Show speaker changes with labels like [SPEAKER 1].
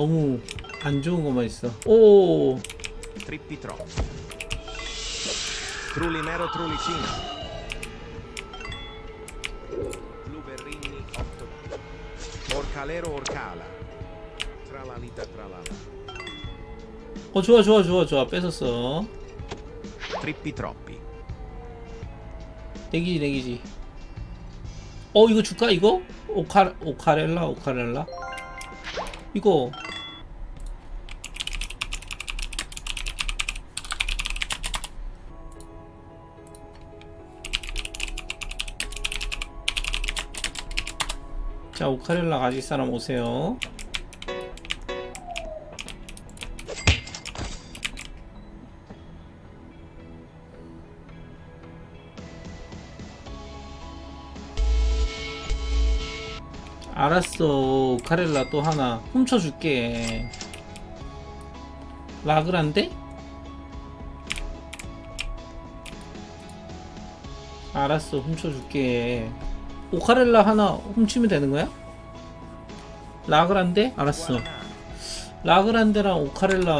[SPEAKER 1] 너무 안 좋은 것만 있어. 오,
[SPEAKER 2] troppi. Trulli nero trullicino. Bluberrini 8. Orcalero orcala. Tralalita tralala.
[SPEAKER 1] 어 좋아 좋아 좋아 좋아 뺏었어.
[SPEAKER 2] Trippi troppi.
[SPEAKER 1] 내기지 내기지. 어 이거 줄까 이거? 오카 오카렐라 오카렐라. 이거 자 오카렐라 가질 사람 오세요. 알았어 카렐라 또 하나 훔쳐줄게 라그란데? 알았어 훔쳐줄게 오카렐라 하나 훔치면 되는 거야? 라그란데? 알았어 라그란데랑 오카렐라